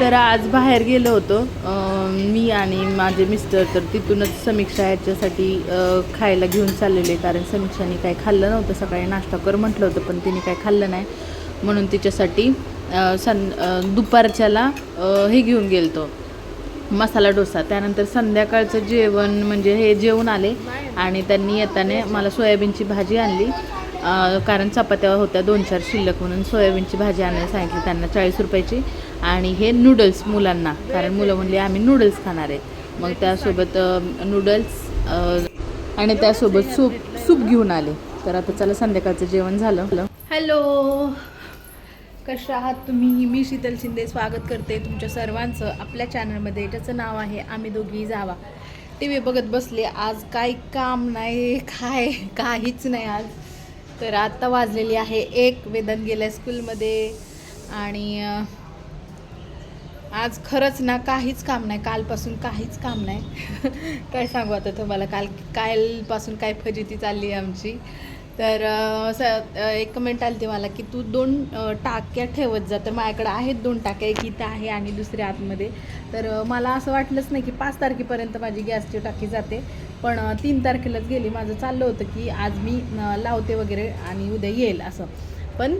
तर आज बाहेर गेलो होतो. मी आणि माझे मिस्टर तर तिथूनच समीक्षा याच्यासाठी खायला घेऊन चाललेले. कारण समीक्षाने काही खाल्लं नव्हतं. सकाळी नाश्ता कर म्हटलं होतं पण तिने काय खाल्लं नाही. म्हणून तिच्यासाठी सं दुपारच्याला हे घेऊन गेलतो. मसाला डोसा. त्यानंतर संध्याकाळचं जेवण म्हणजे हे जेवण आले. आणि त्यांनी येताना मला सोयाबीनची भाजी आणली. कारण चपात्या होत्या दोन चार शिल्लक म्हणून सोयाबीनची भाजी आणायला सांगितली त्यांना चाळीस रुपयाची. आणि हे नूडल्स मुलांना कारण मुलं म्हणली आम्ही नूडल्स खाणार आहेत. मग त्यासोबत नूडल्स आणि त्यासोबत सूप सूप घेऊन आले. तर आता चला संध्याकाळचं जेवण झालं. हॅलो. कशा आहात तुम्ही? मी शीतल शिंदे स्वागत करते तुमच्या सर्वांचं आपल्या चॅनलमध्ये ज्याचं नाव आहे आम्ही दोघी जावा. टी व्ही बघत बसले. आज काही काम नाही काय काहीच नाही आज. तर आत्ता वाजलेली आहे एक. वेदन गेल्या स्कूलमध्ये. आणि आज खरंच ना काहीच काम नाही. कालपासून काहीच काम नाही. काय सांगू आता तुम्हाला? काल कालपासून काय फजिती चालली आहे आमची. तर असं एक कमेंट आली ती मला की तू दोन टाक्या ठेवत जा. तर माझ्याकडे आहेत दोन टाक्या. एक इथं आहे आणि दुसऱ्या आतमध्ये. तर मला असं वाटलंच नाही की पाच तारखेपर्यंत माझी गॅसची टाकी जाते. पण तीन तारखेलाच गेली. माझं चाललं होतं की आज मी लावते वगैरे आणि उद्या येईल असं. पण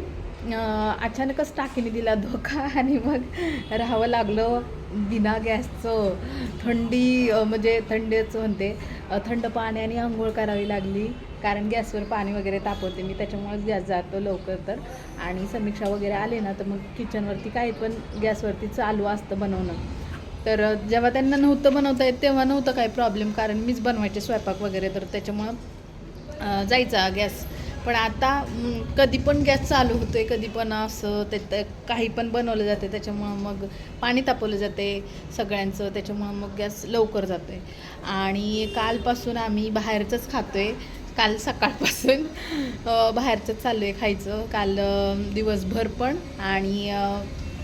अचानकच टाकीने दिला धोका आणि मग राहावं लागलं बिना गॅसचं. थंडी म्हणजे थंडीचं म्हणते. थंड पाण्याने आंघोळ करावी लागली. कारण गॅसवर पाणी वगैरे तापवते मी त्याच्यामुळेच गॅस जातो लवकर तर. आणि समीक्षा वगैरे आले ना तर मग किचनवरती काही पण गॅसवरती चालू असतं बनवणं. तर जेव्हा त्यांना नव्हतं बनवता येत तेव्हा नव्हतं काही प्रॉब्लेम कारण मीच बनवायचे स्वयंपाक वगैरे तर त्याच्यामुळं जायचा गॅस. पण आता कधी पण गॅस चालू होतो आहे कधी पण असं ते काही पण बनवलं जाते त्याच्यामुळं मग पाणी तापवलं जाते सगळ्यांचं त्याच्यामुळं मग गॅस लवकर जातो आहे आणि कालपासून आम्ही बाहेरचंच खातो आहे काल सकाळपासून बाहेरचंच चालू आहे खायचं. काल दिवसभर पण आणि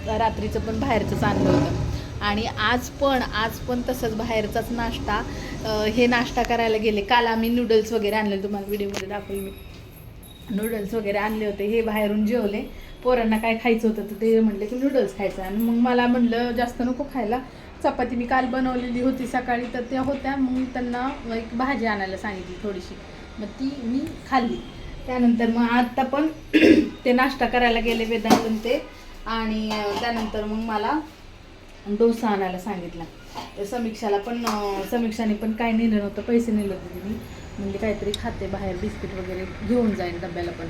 रात्रीचं पण बाहेरचंच आणलं होतं. आणि आज पण आज पण तसंच बाहेरचाच नाश्ता हे नाश्ता करायला गेले. काल आम्ही नूडल्स वगैरे आणले तुम्हाला व्हिडिओमध्ये दाखवले मी. नूडल्स वगैरे आणले होते. हे बाहेरून जेवले. पोरांना काय खायचं होतं तर ते म्हणले की नूडल्स खायचं. आणि मग मला म्हणलं जास्त नको खायला. चपाती मी काल बनवलेली होती सकाळी तर त्या होत्या. मग मी त्यांना एक भाजी आणायला सांगितली थोडीशी. मग ती मी खाल्ली. त्यानंतर मग आत्ता पण ते नाश्ता करायला गेले वेदांतून ते. आणि त्यानंतर मग मला डोसा आणायला सांगितला. तर समीक्षाला पण समीक्षाने पण काय नेलं नव्हतं पैसे नेले होते तिने. म्हणजे काहीतरी खाते बाहेर बिस्किट वगैरे घेऊन जाईल डब्याला पण.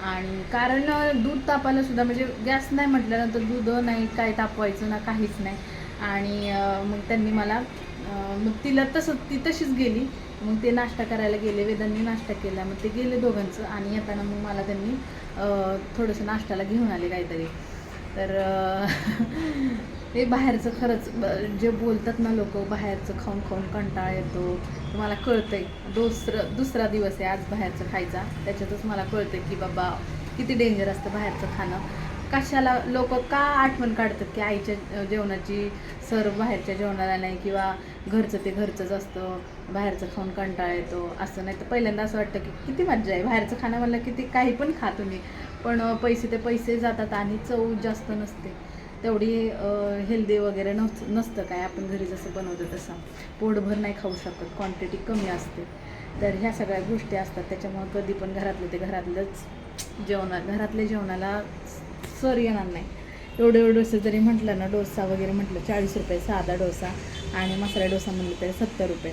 आणि कारण दूध तापायला सुद्धा म्हणजे गॅस नाही म्हटल्यानंतर दूध नाही काय तापवायचं ना काहीच नाही. आणि मग त्यांनी मला मग तिला तसं ती तशीच गेली. मग ते नाश्ता करायला गेले वेदांनी नाश्ता केला. मग ते गेले दोघांचं आणि येताना मग मला त्यांनी थोडंसं नाश्त्याला घेऊन आले काहीतरी. तर हे बाहेरचं खरंच जे बोलतात ना लोक बाहेरचं खाऊन खाऊन कंटाळा येतो. तर मला कळतंय दुसरं दुसरा दिवस आहे आज बाहेरचं खायचा. त्याच्यातच मला कळतंय की बाबा किती डेंजर असतं बाहेरचं खाणं. कशाला लोक का आठवण काढतात की आईच्या जेवणाची सर बाहेरच्या जेवणाला नाही किंवा घरचं ते घरचंच असतं बाहेरचं खाऊन कंटाळा येतो असं नाही. तर पहिल्यांदा असं वाटतं की किती मज्जा आहे. बाहेरचं खाणं म्हणलं किती काही पण खा तुम्ही. पण पैसे ते पैसे जातात आणि चव जास्त नसते. तेवढी हेल्दी वगैरे नस नसतं काय. आपण घरी जसं बनवतो तसं. पोटभर नाही खाऊ शकत. क्वांटिटी कमी असते. तर ह्या सगळ्या गोष्टी असतात. त्याच्यामुळं कधी पण घरातलं ते घरातलंच जेवणा घरातल्या जेवणाला सर येणार नाही. एवढं एवढं डोसे जरी म्हटलं ना डोसा वगैरे म्हटलं चाळीस रुपये साधा डोसा आणि मसाला डोसा म्हटलं तरी सत्तर रुपये.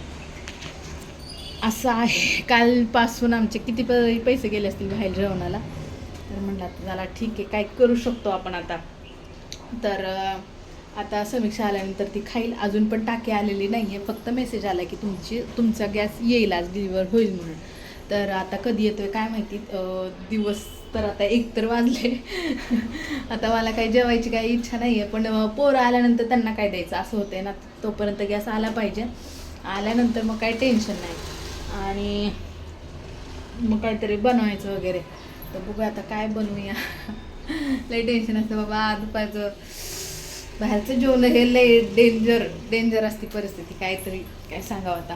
असं आहे. कालपासून आमचे किती प- पैसे गेले असतील बाहेर जेवणाला? तर म्हटलं चला झाला ठीक आहे. काय करू शकतो आपण आता? तर आता समीक्षा आल्यानंतर ती खाईल. अजून पण टाकी आलेली नाही आहे. फक्त मेसेज आला की तुमची तुमचा गॅस येईल आज डिलिव्हर होईल म्हणून. तर आता कधी येतोय काय माहिती? दिवस तर आता एक तर वाजले. आता मला काही जेवायची काही इच्छा नाही आहे. पण पोरं आल्यानंतर त्यांना काय द्यायचं? असं होतंय ना. तोपर्यंत गॅस आला पाहिजे. आल्यानंतर मग काही टेन्शन नाही. आणि मग काहीतरी बनवायचं वगैरे. तर बघू आता काय बनवूया. लय टेन्शन असतं बाबा दुपारचं. बाहेरचं जेवण हे लय डेंजर डेंजर असते परिस्थिती काहीतरी काय सांगावं आता.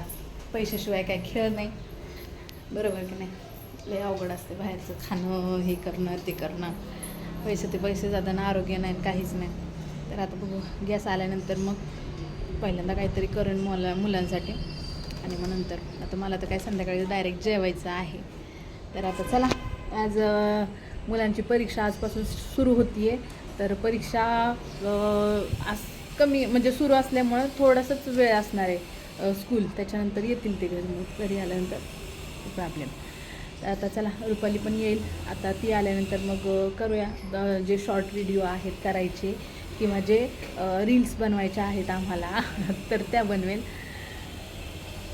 पैशाशिवाय काय खेळ नाही. बरोबर की नाही? लय अवघड असते बाहेरचं खाणं हे करणं ते करणं. पैसे ते पैसे जाताना आरोग्य नाही आणि काहीच नाही. तर आता बघू गॅस आल्यानंतर मग पहिल्यांदा काहीतरी करेन मुला मुलांसाठी. आणि मग नंतर. आता मला तर काय संध्याकाळी डायरेक्ट जेवायचं आहे. तर आता चला आज अं, मुलांची परीक्षा आजपासून सुरू होती आहे तर परीक्षा आस आज कमी म्हणजे सुरू असल्यामुळं थोडासाच वेळ असणार आहे स्कूल त्याच्यानंतर येतील ते घरी मग घरी आल्यानंतर प्रॉब्लेम आता चला रुपाली पण येईल. आता ती आल्यानंतर मग करूया. जे शॉर्ट व्हिडिओ आहेत करायचे किंवा जे रील्स बनवायच्या आहेत आम्हाला तर त्या बनवेल.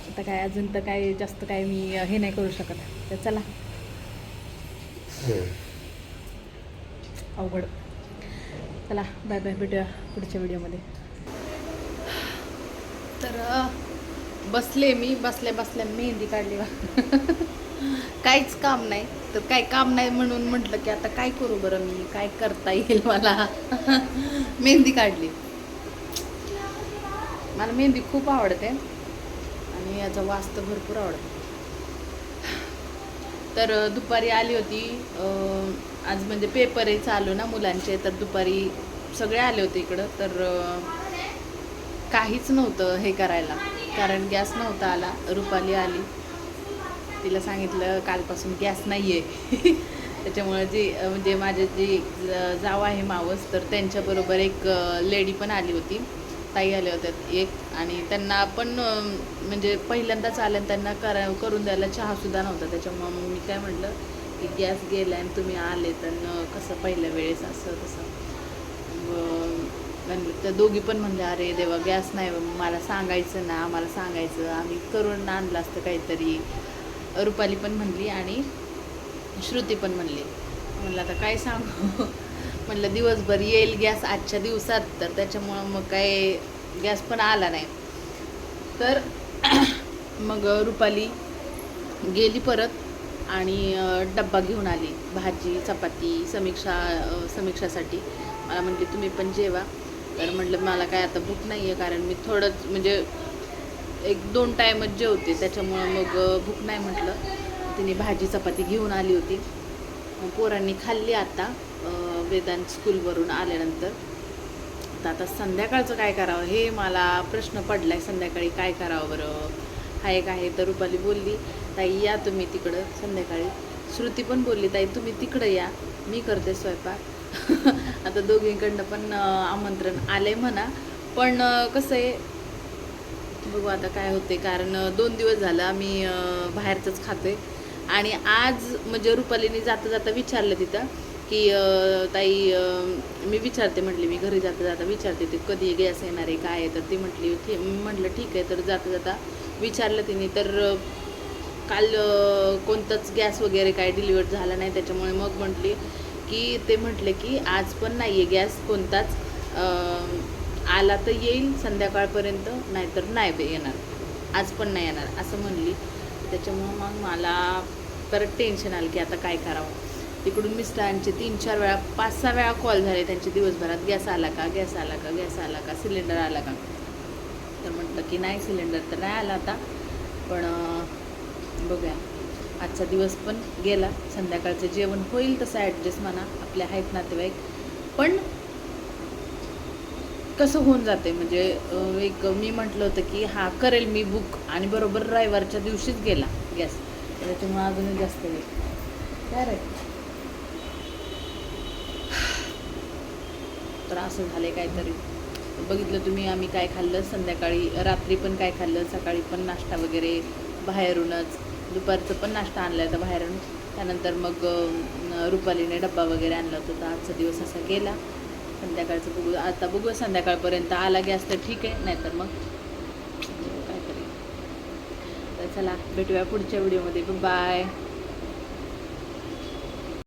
आता काय अजून तर काय जास्त काय मी हे नाही करू शकत. तर चला. हो. अवघड. चला बाय बाय भेटूया पुढच्या व्हिडिओमध्ये तर बसले मी बसल्या बसल्या मेहंदी काढली बा. काहीच काम नाही. तर काय काम नाही म्हणून म्हटलं की आता काय करू बरं मी? काय करता येईल मला? मेहंदी काढली. मला मेहंदी खूप आवडते आणि याचा वास तर भरपूर आवडतो. तर दुपारी आली होती. आज म्हणजे पेपरही चालू ना मुलांचे तर दुपारी सगळे आले होते इकडं. तर काहीच नव्हतं हे करायला कारण गॅस नव्हता आला. रुपाली आली. तिला सांगितलं कालपासून गॅस नाही आहे त्याच्यामुळे जी म्हणजे माझे जी जाव आहे मावस तर त्यांच्याबरोबर एक लेडी पण आली होती. ताई आल्या होत्या एक आणि त्यांना पण म्हणजे पहिल्यांदाच आल्या त्यांना करा करून द्यायला चहासुद्धा नव्हता त्याच्यामुळं. मग मी काय म्हटलं की गॅस गेला आणि तुम्ही आले तर कसं पहिल्या वेळेस असं तसं. मग त्या दोघी पण म्हणले अरे देवा गॅस नाही मला सांगायचं ना आम्हाला सांगायचं. आम्ही करून आणलं असतं काहीतरी. रुपाली पण म्हणली आणि श्रुती पण म्हणली. म्हणलं आता काय सांगू? म्हणलं दिवसभर येईल गॅस आजच्या दिवसात तर त्याच्यामुळं मग काय गॅस पण आला नाही. तर मग रुपाली गेली परत आणि डब्बा घेऊन आली भाजी चपाती समीक्षा समीक्षासाठी. मला म्हटली तुम्ही पण जेवा. तर म्हटलं मला काय आता भूक नाही आहे कारण मी थोडंच म्हणजे एक दोन टाईमच जेवते त्याच्यामुळं मग भूक नाही म्हटलं. तिने भाजी चपाती घेऊन आली होती. पोरांनी खाल्ली आता. वेदांत स्कूलवरून आल्यानंतर. तर आता संध्याकाळचं काय करावं हे मला प्रश्न पडला आहे संध्याकाळी काय करावं बरं? हा एक आहे तर रुपाली बोलली ताई या तुम्ही तिकडं संध्याकाळी. श्रुती पण बोलली ताई तुम्ही तिकडं या मी करते स्वयंपाक. आता दोघींकडनं पण आमंत्रण आमंत्रण आहे म्हणा. पण कसं आहे बघू आता काय होते कारण दोन दिवस झालं आम्ही बाहेरचंच खाते आणि आज म्हणजे रुपालीने जाता जाता विचारलं तिथं की ताई मी विचारते म्हटली मी घरी जाता जाता विचारते ते कधी गॅस येणार आहे काय आहे? तर ती म्हटली "ठी- म्हटलं ठीक आहे. तर जाता जाता विचारलं तिने. तर काल कोणताच गॅस वगैरे काय डिलिव्हर झाला नाही. त्याच्यामुळे मग म्हटली की ते म्हटले की आज पण नाही आहे गॅस कोणताच आला तर येईल संध्याकाळपर्यंत नाहीतर नाही येणार. आज पण नाही येणार. असं म्हणली. त्याच्यामुळं मग मला परत टेन्शन आलं की आता काय करावं? तिकडून मिस्टरांचे तीन चार वेळा पाच सहा वेळा कॉल झाले त्यांचे दिवसभरात. गॅस आला का? गॅस आला का? गॅस आला का? सिलेंडर आला का? तर म्हटलं की नाही सिलेंडर तर नाही आला आता. पण बघूया. आजचा दिवस पण गेला. संध्याकाळचं जेवण होईल तसं ॲडजस्ट म्हणा. आपल्या आहेत नातेवाईक. पण कसं होऊन जाते म्हणजे एक मी म्हटलं होतं की हा करेल मी बुक आणि बरोबर रविवारच्या दिवशीच गेला गॅस. त्याच्यामुळे अजूनच जास्त वेळ. काय रे? तर असं झालं आहे काहीतरी. बघितलं तुम्ही आम्ही काय खाल्लं संध्याकाळी रात्री पण काय खाल्लं सकाळी पण नाश्ता वगैरे बाहेरूनच. दुपारचं पण नाश्ता आणला होता बाहेरून. त्यानंतर मग रुपालीने डब्बा वगैरे आणला होता. तर आजचा दिवस असा गेला. संध्याकाळचं बघू आता बघू संध्याकाळपर्यंत आला गॅस तर ठीक आहे नाहीतर मग काहीतरी. तर चला भेटूया पुढच्या व्हिडिओमध्ये. बाय